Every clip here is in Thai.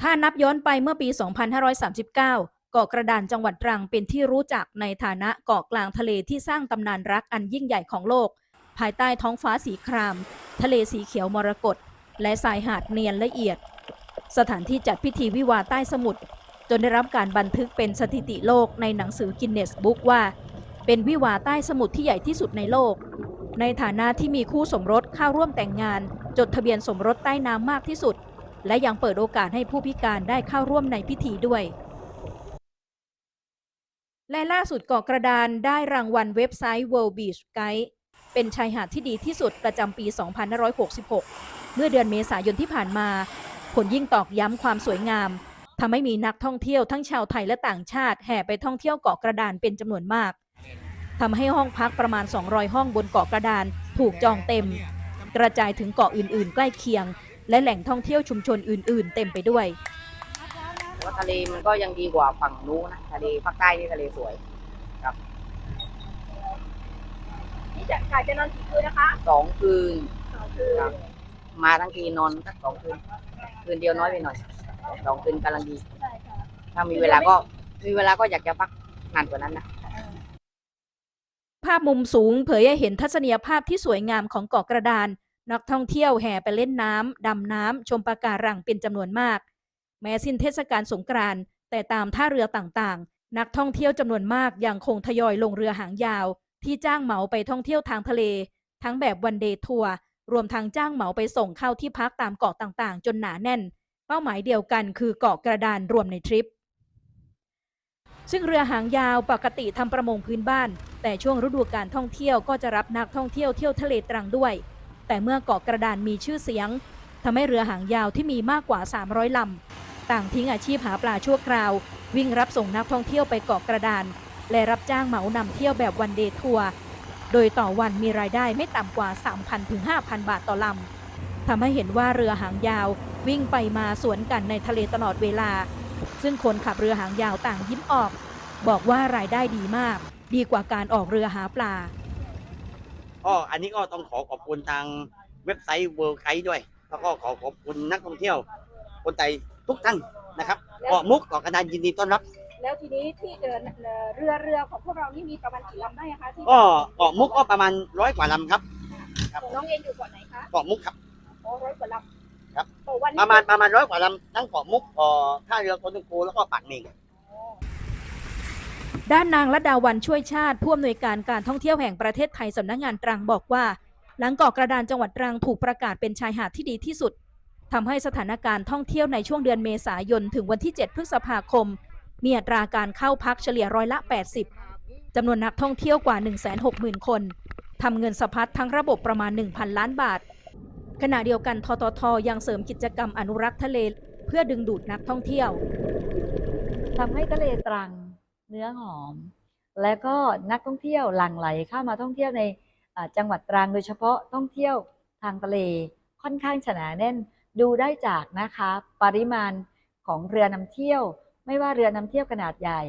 ถ้านับย้อนไปเมื่อปี 2539 เกาะกระดานจังหวัดตรังเป็นที่รู้จักในฐานะเกาะกลางทะเลที่สร้างตำนานรักอันยิ่งใหญ่ของโลก ภายใต้ท้องฟ้าสีคราม ทะเลสีเขียวมรกตและสายหาดเนียนละเอียด สถานที่จัดพิธีวิวาใต้สมุทรจนได้รับการบันทึกเป็นสถิติโลกในหนังสือกินเนสบุ๊กว่า เป็นวิวาใต้สมุทรที่ใหญ่ที่สุดในโลก ในฐานะที่มีคู่สมรสเข้าร่วมแต่งงาน จดทะเบียนสมรสใต้น้ำมากที่สุด และยังเปิดโอกาสให้ผู้พิการได้เข้าร่วมในพิธีด้วย และล่าสุดเกาะกระดานได้รางวัลเว็บไซต์ World Beach Guide เป็นชายหาดที่ดีที่สุดประจำปี 2566 เมื่อเดือนเมษายนที่ผ่านมา ผลยิ่งตอกย้ำความสวยงามทำให้มีนักท่องเที่ยวทั้งชาวไทยและต่างชาติแห่ไปท่องเที่ยวเกาะกระดานเป็นจำนวนมากทำให้ห้องพักประมาณ 200 ห้องบนเกาะกระดาน ถูกจองเต็ม กระจายถึงเกาะอื่น ๆ ใกล้เคียง และแหล่งท่องเที่ยวชุมชนอื่น ๆ เต็มไปด้วย ว่าทะเลมันก็ยังดีกว่าฝั่งนู้นนะทะเลภาคใต้นี่ทะเลสวยนี่จะขายจะนอนกี่คืนนะคะสองคืนสองคืนครับมาทั้งทีนอนสักสองคืน คืนเดียวน้อยไปหน่อยสองคืนกำลังดีใช่ค่ะถ้ามีเวลาก็มีเวลาก็อยากจะพักนานกว่านั้นนะ ภาพมุมสูงเผยให้เห็นทัศนียภาพที่สวยงามของเกาะกระดาน นักท่องเที่ยวแห่ไปเล่นน้ำดำน้ำชมปะการังเป็นจำนวนมาก แม้สิ้นเทศกาลสงกรานต์แต่ตามท่าเรือต่างๆ นักท่องเที่ยวจำนวนมากยังคงทยอยลงเรือหางยาว ที่จ้างเหมาไปท่องเที่ยวทางทะเล ทั้งแบบวันเดย์ทัวร์รวมทั้งจ้างเหมาไปส่งเข้าที่พักตามเกาะต่างๆ จนหนาแน่น เป้าหมายเดียวกันคือเกาะกระดานรวมในทริป ซึ่งเรือหางยาวปกติทำประมงพื้นบ้าน แต่ช่วงฤดูการท่องเที่ยวก็จะรับนักท่องเที่ยวเที่ยวทะเลตรังด้วย แต่เมื่อเกาะกระดานมีชื่อเสียงทำให้เรือหางยาวที่มีมากกว่า 300ลำต่างทิ้งอาชีพหาปลาชั่วคราว วิ่งรับส่งนักท่องเที่ยวไปเกาะกระดาน และรับจ้างเหมานำเที่ยวแบบวันเดย์ทัวร์โดยต่อวันมีรายได้ไม่ต่ำกว่า 3,000ถึง5,000 บาทต่อลำทำให้เห็นว่าเรือหางยาว วิ่งไปมาสวนกันในทะเลตลอดเวลา ซึ่งคนขับเรือหางยาวต่างยิ้มออก บอกว่ารายได้ดีมาก ดีกว่าการออกเรือหาปลา ก็อันนี้ก็ต้องขอขอบคุณทางเว็บไซต์ World Guide ด้วย แล้วก็ขอขอบคุณนักท่องเที่ยว คนไทยทุกท่านนะครับเกาะมุกเกาะกระดานยินดีต้อนรับ แล้วทีนี้ที่เดินเรือเรือของพวกเรานี่มีประมาณกี่ลำได้อะคะที่ก็เกาะมุกก็ประมาณร้อยกว่าลำครับของน้องเองอยู่เกาะไหนคะเกาะมุกครับโอ้ร้อยกว่าลำครับโอ้วันนี้ประมาณประมาณร้อยกว่าลำทั้งเกาะมุกเกาะท่าเรือคนตุงกูแล้วก็ปากเมง ด้านนางรัตดาวันช่วยชาติผู้อำนวยการการท่องเที่ยวแห่งประเทศไทยสำนักงานตรังบอกว่า หลังเกาะกระดานจังหวัดตรังถูกประกาศเป็นชายหาดที่ดีที่สุดทำให้สถานการณ์ท่องเที่ยวในช่วงเดือนเมษายนถึงวันที่ 7 พฤษภาคม มีอัตราการเข้าพักเฉลี่ยร้อยละ 80จำนวนนักท่องเที่ยวกว่า 160,000 คนทำเงินสะพัดทั้งระบบประมาณ 1,000 ล้านบาท ขณะเดียวกันทททยังเสริมกิจกรรมอนุรักษ์ทะเล เพื่อดึงดูดนักท่องเที่ยวทำให้ทะเลตรัง เนื้อหอม และก็นักท่องเที่ยวหลั่งไหลเข้ามาท่องเที่ยวในจังหวัดตรังโดยเฉพาะท่องเที่ยวทางทะเลค่อนข้างฉนาแน่นดูได้จากนะคะปริมาณของเรือนำเที่ยว ไม่ว่าเรือนำเที่ยวขนาดใหญ่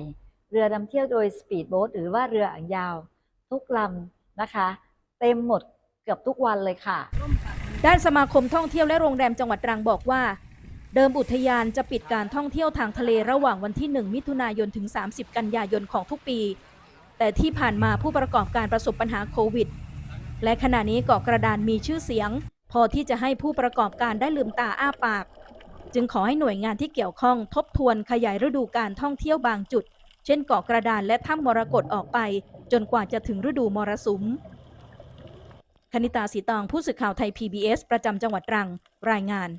เรือนำเที่ยวโดยสปีดโบ๊ทหรือว่าเรืออ่างยาว ทุกลำนะคะ เต็มหมดเกือบทุกวันเลยค่ะ ด้านสมาคมท่องเที่ยวและโรงแรมจังหวัดตรังบอกว่า เดิมอุทยานจะปิดการท่องเที่ยวทางทะเลระหว่างวันที่ 1 มิถุนายนถึง 30 กันยายนของทุกปี แต่ที่ผ่านมาผู้ประกอบการประสบปัญหาโควิด และขณะนี้เกาะกระดานมีชื่อเสียง พอที่จะให้ผู้ประกอบการได้ลืมตาอ้าปาก จึงขอให้หน่วยงานที่เกี่ยวข้องทบทวนขยายฤดูการท่องเที่ยวบางจุด เช่นเกาะกระดานและถ้ำมรกตออกไป จนกว่าจะถึงฤดูมรสุมคณิตาสีตองผู้สื่อข่าวไทย PBS ประจำจังหวัดตรัง รายงาน